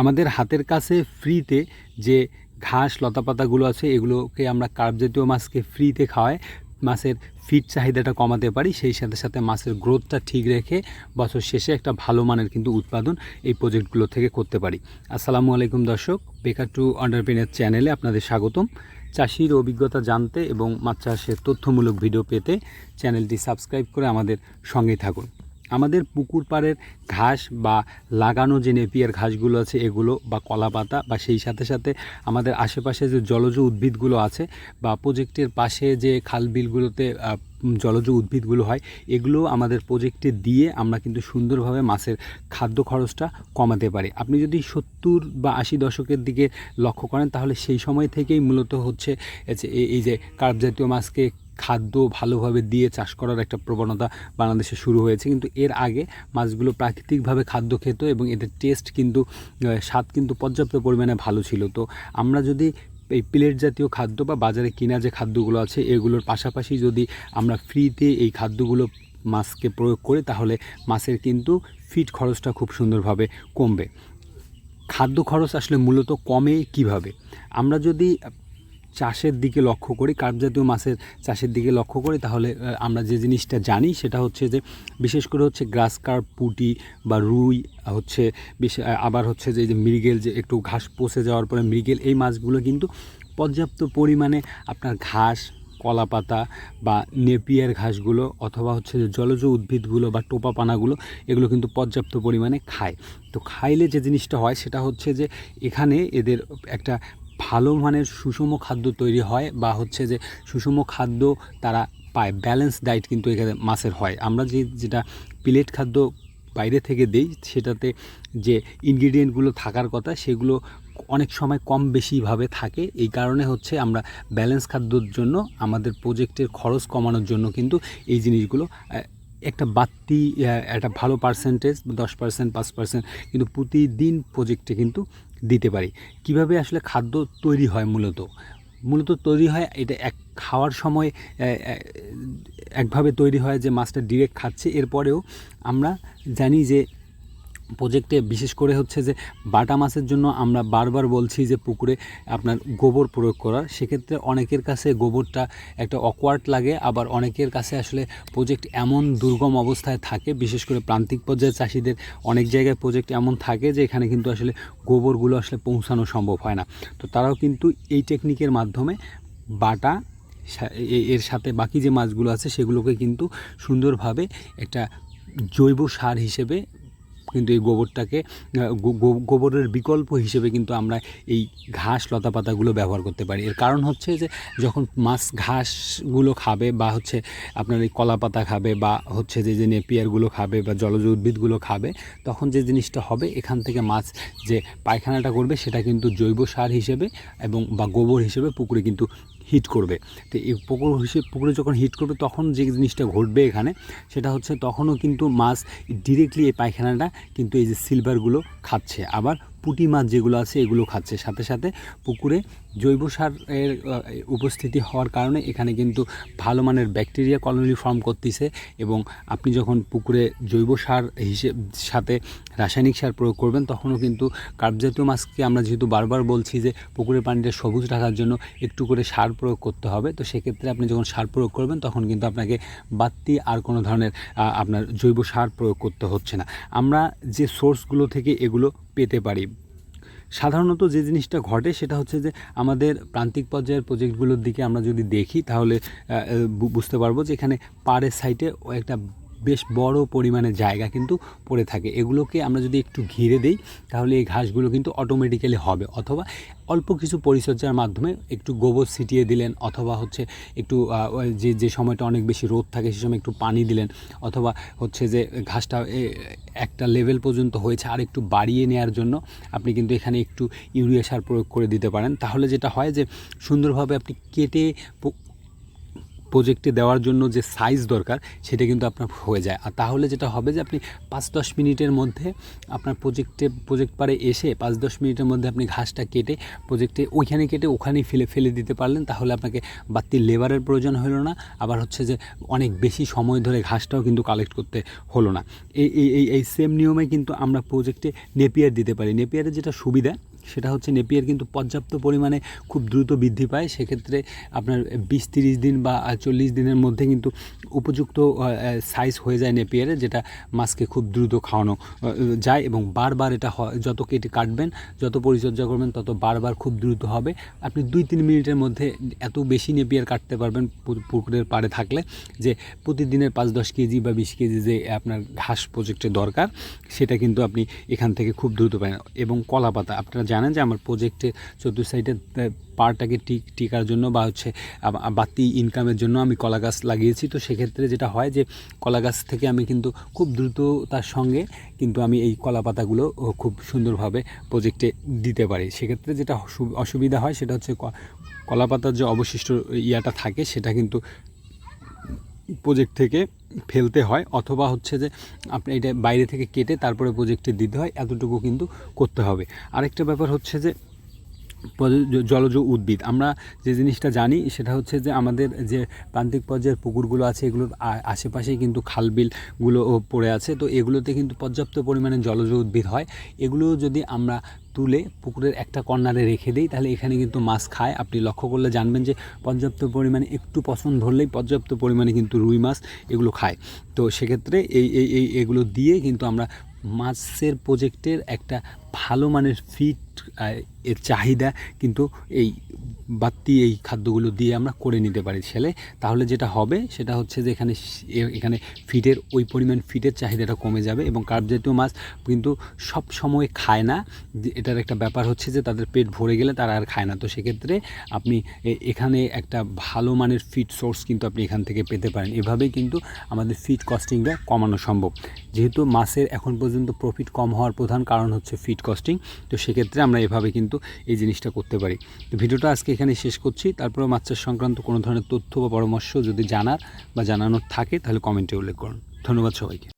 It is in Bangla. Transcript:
আমাদের হাতের কাছে ফ্রিতে যে ঘাস, লতাপাতাগুলো আছে, এগুলোকে আমরা কার্ব জাতীয় মাছকে ফ্রিতে খাওয়াই। মাছের ফিট চাহিদাটা কমাতে পারি, সেই সাথে সাথে মাছের গ্রোথটা ঠিক রেখে বছর শেষে একটা ভালো মানের কিন্তু উৎপাদন এই প্রজেক্টগুলো থেকে করতে পারি। আসসালামু আলাইকুম দর্শক বেকার টু আন্ডারপ্রিনের চ্যানেলে আপনাদের স্বাগতম। চাষির অভিজ্ঞতা জানতে এবং মাছ চাষের তথ্যমূলক ভিডিও পেতে চ্যানেলটি সাবস্ক্রাইব করে আমাদের সঙ্গেই থাকুন। আমাদের পুকুর পাড়ের ঘাস বা লাগানো যে নেপিয়ার ঘাসগুলো আছে, এগুলো বা কলা পাতা বা সেই সাথে সাথে আমাদের আশেপাশে যে জলজ উদ্ভিদগুলো আছে বা প্রজেক্টের পাশে যে খাল বিলগুলোতে জলজ উদ্ভিদগুলো হয়, এগুলো আমাদের প্রজেক্টে দিয়ে আমরা কিন্তু সুন্দরভাবে মাছের খাদ্য খরচটা কমাতে পারি। আপনি যদি সত্তর বা আশি দশকের দিকে লক্ষ্য করেন, তাহলে সেই সময় থেকেই মূলত হচ্ছে এই যে- কার্প জাতীয় মাছকে খাদ্য ভালোভাবে দিয়ে চাষ করার একটা প্রবণতা বাংলাদেশে শুরু হয়েছে। কিন্তু এর আগে মাছগুলো প্রাকৃতিকভাবে খাদ্য খেত এবং এদের টেস্ট কিন্তু স্বাদ কিন্তু পর্যাপ্ত পরিমাণে ভালো ছিল। তো আমরা যদি এই প্লেট জাতীয় খাদ্য বা বাজারে কিনা যে খাদ্যগুলো আছে, এগুলোর পাশাপাশি যদি আমরা ফ্রিতে এই খাদ্যগুলো মাছকে প্রয়োগ করি, তাহলে মাছের কিন্তু ফিট খরচটা খুব সুন্দরভাবে কমবে। খাদ্য খরচ আসলে মূলত কমে কীভাবে? আমরা যদি চাষের দিকে লক্ষ্য করি কার্প জাতীয় মাছের চাষের দিকে লক্ষ্য করি, তাহলে আমরা যে জিনিসটা জানি সেটা হচ্ছে যে, বিশেষ করে হচ্ছে গ্রাস কার্প, পুটি বা রুই হচ্ছে আবার হচ্ছে যে যে মৃগেল যে একটু ঘাস পচে যাওয়ার পরে মৃগেল, এই মাছগুলো কিন্তু পর্যাপ্ত পরিমাণে আপনার ঘাস কলা পাতা বা নেপিয়ার ঘাসগুলো অথবা হচ্ছে যে জলজ উদ্ভিদগুলো বা টোপা পানাগুলো, এগুলো কিন্তু পর্যাপ্ত পরিমাণে খায়। তো খাইলে যে জিনিসটা হয় সেটা হচ্ছে যে, এখানে এদের একটা ভালো মানের সুষম খাদ্য তৈরি হয় বা হচ্ছে যে সুষম খাদ্য তারা পায়। ব্যালেন্স ডায়েট কিন্তু এখানে মাছের হয়। আমরা যে যেটা প্লেট খাদ্য বাইরে থেকে দেই, সেটাতে যে ইনগ্রিডিয়েন্টগুলো থাকার কথা, সেগুলো অনেক সময় কম বেশিভাবে থাকে। এই কারণে হচ্ছে আমরা ব্যালেন্স খাদ্যর জন্য আমাদের প্রজেক্টের খরচ কমানোর জন্য কিন্তু এই জিনিসগুলো একটা বাড়তি একটা ভালো পার্সেন্টেজ দশ পার্সেন্ট পাঁচ পার্সেন্ট কিন্তু প্রতিদিন প্রজেক্টে কিন্তু দিতে পারি। কীভাবে আসলে খাদ্য তৈরি হয় মূলত? মূলত তৈরি হয় এটা এক, খাওয়ার সময় একভাবে তৈরি হয় যে মাছটা ডিরেক্ট খাচ্ছে। এরপরেও আমরা জানি যে প্রজেক্টে বিশেষ করে হচ্ছে যে বাটা মাছের জন্য আমরা বারবার বলছি যে পুকুরে আপনার গোবর প্রয়োগ করার। সেক্ষেত্রে অনেকের কাছে গোবরটা একটা অকওয়ার্ড লাগে, আবার অনেকের কাছে আসলে প্রজেক্ট এমন দুর্গম অবস্থায় থাকে, বিশেষ করে প্রান্তিক পর্যায়ের চাষিদের অনেক জায়গায় প্রজেক্ট এমন থাকে যে এখানে কিন্তু আসলে গোবরগুলো আসলে পৌঁছানো সম্ভব হয় না। তো তারাও কিন্তু এই টেকনিকের মাধ্যমে বাটা এর সাথে বাকি যে মাছগুলো আছে সেগুলোকে কিন্তু সুন্দরভাবে একটা জৈব সার হিসেবে কিন্তু এই গোবরটাকে গোবরের বিকল্প হিসেবে কিন্তু আমরা এই ঘাস লতা পাতাগুলো ব্যবহার করতে পারি। এর কারণ হচ্ছে যে, যখন মাছ ঘাসগুলো খাবে বা হচ্ছে আপনার এই কলা পাতা খাবে বা হচ্ছে যে যে নেপিয়ারগুলো খাবে বা জলজ উদ্ভিদগুলো খাবে, তখন যে জিনিসটা হবে, এখান থেকে মাছ যে পায়খানাটা করবে, সেটা কিন্তু জৈব সার হিসেবে এবং বা গোবর হিসেবে পুকুরে কিন্তু হিট করবে। তো এই পুকুর হিসেবে পুকুরে যখন হিট করবে, তখন যে জিনিসটা ঘটবে এখানে, সেটা হচ্ছে তখনও কিন্তু মাছ ডিরেক্টলি এই পায়খানাটা কিন্তু এই যে সিলভারগুলো খাচ্ছে। আবার পুঁটি মাছ যেগুলো আছে, এগুলো খাচ্ছে। সাথে সাথে পুকুরে জৈব সারের উপস্থিতি হওয়ার কারণে এখানে কিন্তু ভালো মানের ব্যাকটেরিয়া কলোনি ফর্ম করতেছে এবং আপনি যখন পুকুরে জৈব সার হিসেব, সাথে রাসায়নিক সার প্রয়োগ করবেন, তখনও কিন্তু কার্বজাতীয় মাছকে আমরা যেহেতু বারবার বলছি যে পুকুরের পানিটা সবুজ রাখার জন্য একটু করে সার প্রয়োগ করতে হবে, তো সেক্ষেত্রে আপনি যখন সার প্রয়োগ করবেন, তখন কিন্তু আপনাকে বাড়তি আর কোনো ধরনের আপনার জৈব সার প্রয়োগ করতে হচ্ছে না। আমরা যে সোর্সগুলো থেকে এগুলো পেতে পারি সাধারণত যে জিনিসটা ঘটে সেটা হচ্ছে যে আমাদের প্রান্তিক পর্যায়ের প্রজেক্টগুলোর দিকে আমরা যদি দেখি তাহলে বুঝতে পারব যে এখানে পাড়ের সাইটে একটা বেশ বড় পরিমাণে জায়গা কিন্তু পড়ে থাকে। এগুলোকে আমরা যদি একটু ঘিরে দেই, তাহলে এই ঘাসগুলো কিন্তু অটোমেটিক্যালি হবে। অথবা অল্প কিছু পরিচর্যার মাধ্যমে একটু গোবর ছিটিয়ে দিলেন, অথবা হচ্ছে একটু যে যে সময়টা অনেক বেশি রোদ থাকে, সে সময় একটু পানি দিলেন, অথবা হচ্ছে যে, ঘাসটা একটা লেভেল পর্যন্ত হয়েছে আর একটু বাড়িয়ে নেওয়ার জন্য আপনি কিন্তু এখানে একটু ইউরিয়া সার প্রয়োগ করে দিতে পারেন। তাহলে যেটা হয় যে, সুন্দরভাবে আপনি কেটে প্রজেক্টে দেওয়ার জন্য যে সাইজ দরকার, সেটা কিন্তু আপনার হয়ে যায়। আর তাহলে যেটা হবে যে আপনি পাঁচ দশ মিনিটের মধ্যে আপনার প্রজেক্টে প্রজেক্ট পারে এসে পাঁচ দশ মিনিটের মধ্যে আপনি ঘাসটা কেটে প্রজেক্টে ওইখানে কেটে ওখানেই ফেলে ফেলে দিতে পারলেন, তাহলে আপনাকে বাড়তি লেবারের প্রয়োজন হলো না। আবার হচ্ছে যে অনেক বেশি সময় ধরে ঘাসটাও কিন্তু কালেক্ট করতে হলো না। এই এই এই সেম নিয়মে কিন্তু আমরা প্রজেক্টে নেপিয়ার দিতে পারি। নেপিয়ারের যেটা সুবিধা সেটা হচ্ছে নেপিয়ার কিন্তু পর্যাপ্ত পরিমাণে খুব দ্রুত বৃদ্ধি পায়। সেক্ষেত্রে আপনার বিশ তিরিশ দিন বা চল্লিশ দিনের মধ্যে কিন্তু উপযুক্ত সাইজ হয়ে যায় নেপিয়ারে, যেটা মাছকে খুব দ্রুত খাওয়ানো যায় এবং বারবার এটা যত কেটে কাটবেন, যত পরিচর্যা করবেন, তত বারবার খুব দ্রুত হবে। আপনি দুই তিন মিনিটের মধ্যে এত বেশি নেপিয়ার কাটতে পারবেন পুকুরের পাড়ে থাকলে, যে প্রতিদিনের পাঁচ দশ কেজি বা বিশ কেজি যে আপনার ঘাস প্রজেক্টে দরকার, সেটা কিন্তু আপনি এখান থেকে খুব দ্রুত পাবেন। এবং কলা পাতা আপনারা জানেন যে আমার প্রজেক্টে চতুর্থ সাইডে পাড়টাকে টিক টিকার জন্য বা হচ্ছে বাতি ইনকামের জন্য আমি কলা গাছ লাগিয়েছি। তো সেক্ষেত্রে যেটা হয় যে, কলা গাছ থেকে আমি কিন্তু খুব দ্রুত তার সঙ্গে কিন্তু আমি এই কলা পাতাগুলো খুব সুন্দরভাবে প্রজেক্টে দিতে পারি। সেক্ষেত্রে যেটা অসু- অসুবিধা হয় সেটা হচ্ছে কলা পাতার যে অবশিষ্ট ইয়াটা থাকে, সেটা কিন্তু প্রজেক্ট থেকে ফেলতে হয় অথবা হচ্ছে যে আপনি এটা বাইরে থেকে কেটে তারপরে প্রজেক্টে দিতে হয়, এতটুকু কিন্তু করতে হবে। আরেকটা ব্যাপার হচ্ছে যে জলজ উদ্ভিদ। আমরা যে জিনিসটা জানি সেটা হচ্ছে যে আমাদের যে প্রান্তিক পর্যায়ের পুকুরগুলো আছে, এগুলোর আশেপাশেই কিন্তু খালবিলগুলো পড়ে আছে। তো এগুলোতে কিন্তু পর্যাপ্ত পরিমাণে জলজ উদ্ভিদ হয়। এগুলো যদি আমরা তুলে পুকুরের একটা কর্নারে রেখে দিই, তাহলে এখানে কিন্তু মাছ খায়। আপনি লক্ষ্য করলে জানবেন যে পর্যাপ্ত পরিমাণে একটু পছন্দ ধরলেই পর্যাপ্ত পরিমাণে কিন্তু রুই মাছ এগুলো খায়। তো সেক্ষেত্রে এই এই এই, এগুলো দিয়ে কিন্তু আমরা মাছের প্রোজেক্টের একটা ভালো মানের ফিট এর চাহিদা কিন্তু এই বাড়তি এই খাদ্যগুলো দিয়ে আমরা করে নিতে পারি ছেলে। তাহলে যেটা হবে, সেটা হচ্ছে যে এখানে এখানে ফিটের ওই পরিমাণ ফিটের চাহিদাটা কমে যাবে এবং কার্ব জাতীয় মাছ কিন্তু সব সময় খায় না। এটার একটা ব্যাপার হচ্ছে যে, তাদের পেট ভরে গেলে তারা আর খায় না। তো সেক্ষেত্রে আপনি এখানে একটা ভালো মানের ফিট সোর্স কিন্তু আপনি এখান থেকে পেতে পারেন। এভাবেই কিন্তু আমাদের ফিট কস্টিংটা কমানো সম্ভব। যেহেতু মাছের এখন পর্যন্ত প্রফিট কম হওয়ার প্রধান কারণ হচ্ছে ফিট কস্টিং তো সেক্ষেত্রে আমরা এভাবে কিন্তু এই জিনিসটা করতে পারি। তো ভিডিওটা আজকে এখানে শেষ করছি। তারপরে মাছ চাষ সংক্রান্ত কোনো ধরনের তথ্য বা পরামর্শ যদি জানার বা জানানোর থাকে, তাহলে কমেন্টে উল্লেখ করুন। ধন্যবাদ সবাইকে।